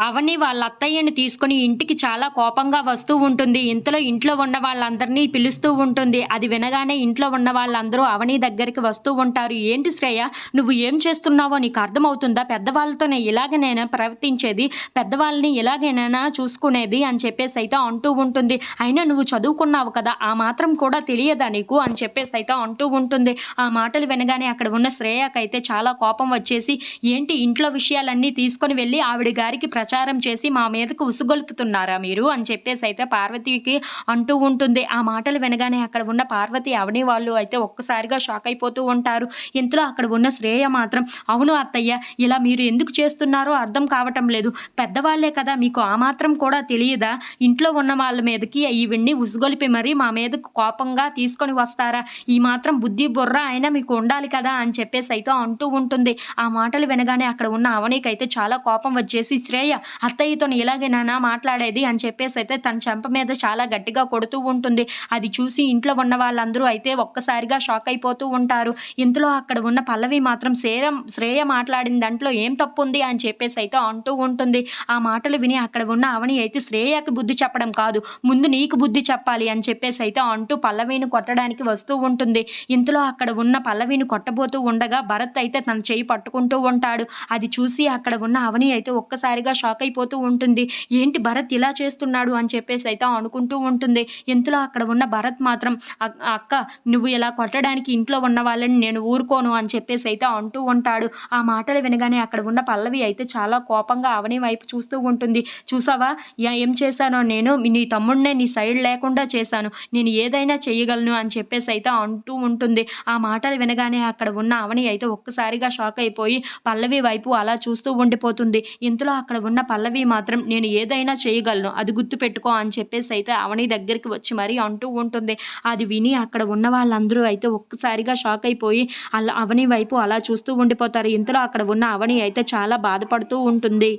అవని వాళ్ళ అత్తయ్యని తీసుకుని ఇంటికి చాలా కోపంగా వస్తూ ఉంటుంది. ఇంతలో ఇంట్లో ఉన్న వాళ్ళందరినీ పిలుస్తూ ఉంటుంది. అది వినగానే ఇంట్లో ఉన్న వాళ్ళందరూ అవని దగ్గరికి వస్తూ ఉంటారు. ఏంటి శ్రేయ నువ్వు ఏం చేస్తున్నావో నీకు అర్థమవుతుందా? పెద్దవాళ్ళతోనే ఇలాగనైనా ప్రవర్తించేది? పెద్దవాళ్ళని ఇలాగైనా చూసుకునేది? అని చెప్పేసి అయితే అంటూ ఉంటుంది. అయినా నువ్వు చదువుకున్నావు కదా ఆ మాత్రం కూడా తెలియదా నీకు? అని చెప్పేసి అయితే అంటూ ఉంటుంది. ఆ మాటలు వినగానే అక్కడ ఉన్న శ్రేయకైతే చాలా కోపం వచ్చేసి ఏంటి ఇంట్లో విషయాలన్నీ తీసుకొని వెళ్ళి ఆవిడ గారికి ప్రచారం చేసి మా మీదకు ఉసుగొలుపుతున్నారా మీరు? అని చెప్పేసి అయితే పార్వతికి అంటూ ఉంటుంది. ఆ మాటలు వినగానే అక్కడ ఉన్న పార్వతి అవని వాళ్ళు అయితే ఒక్కసారిగా షాక్ అయిపోతూ ఉంటారు. ఇంతలో అక్కడ ఉన్న శ్రేయ మాత్రం అవును అత్తయ్య ఇలా మీరు ఎందుకు చేస్తున్నారో అర్థం కావటం లేదు. పెద్దవాళ్ళే కదా మీకు ఆ మాత్రం కూడా తెలియదా? ఇంట్లో ఉన్న వాళ్ళ మీదకి ఇవన్నీ ఉసుగొలిపి మరీ మా మీదకు కోపంగా తీసుకొని వస్తారా? ఈ మాత్రం బుద్ధి బుర్ర అయినా మీకు ఉండాలి కదా? అని చెప్పేసి అయితే అంటూ ఉంటుంది. ఆ మాటలు వినగానే అక్కడ ఉన్న అవనీకైతే చాలా కోపం వచ్చేసి శ్రేయ అత్తయ్యతో ఇలాగేనా మాట్లాడేది అని చెప్పేసి అయితే తన చెంప మీద చాలా గట్టిగా కొడుతూ ఉంటుంది. అది చూసి ఇంట్లో ఉన్న వాళ్ళందరూ అయితే ఒక్కసారిగా షాక్ అయిపోతూ ఉంటారు. ఇంతలో అక్కడ ఉన్న పల్లవి మాత్రం శ్రేయ శ్రేయ మాట్లాడిన దాంట్లో ఏం తప్పు ఉంది అని చెప్పేసి అయితే అంటూ ఉంటుంది. ఆ మాటలు విని అక్కడ ఉన్న అవని అయితే శ్రేయకి బుద్ధి చెప్పడం కాదు. ముందు నీకు బుద్ధి చెప్పాలి అని చెప్పేసి అయితే అంటూ పల్లవిని కొట్టడానికి వస్తూ ఉంటుంది. ఇంతలో అక్కడ ఉన్న పల్లవిని కొట్టబోతూ ఉండగా భరత్ అయితే తన చేయి పట్టుకుంటూ ఉంటాడు. అది చూసి అక్కడ ఉన్న అవని అయితే ఒక్కసారిగా షాక్ షాక్ అయిపోతూ ఉంటుంది. ఏంటి భరత్ ఇలా చేస్తున్నాడు అని చెప్పేసి అయితే అనుకుంటూ ఉంటుంది. ఇంతలో అక్కడ ఉన్న భరత్ మాత్రం అక్క నువ్వు ఇలా కొట్టడానికి ఇంట్లో ఉన్న వాళ్ళని నేను ఊరుకోను అని చెప్పేసి అయితే అంటూ ఉంటాడు. ఆ మాటలు వినగానే అక్కడ ఉన్న పల్లవి అయితే చాలా కోపంగా అవని వైపు చూస్తూ ఉంటుంది. చూసావా? ఏం చేశానో నేను? నీ తమ్ముడినే నీ సైడ్ లేకుండా చేశాను. నేను ఏదైనా చేయగలను అని చెప్పేసి అయితే అంటూ ఉంటుంది. ఆ మాటలు వినగానే అక్కడ ఉన్న అవని అయితే ఒక్కసారిగా షాక్ అయిపోయి పల్లవి వైపు అలా చూస్తూ ఉండిపోతుంది. ఇంతలో అక్కడ ఉన్న పల్లవి మాత్రం నేను ఏదైనా చేయగలను అది గుర్తు పెట్టుకో అని చెప్పేసి అయితే అవని దగ్గరికి వచ్చి మరీ అంటూ ఉంటుంది. అది విని అక్కడ ఉన్న వాళ్ళందరూ అయితే ఒక్కసారిగా షాక్ అయిపోయి అలా అవని వైపు అలా చూస్తూ ఉండిపోతారు. ఇంతలో అక్కడ ఉన్న అవని అయితే చాలా బాధపడుతూ ఉంటుంది.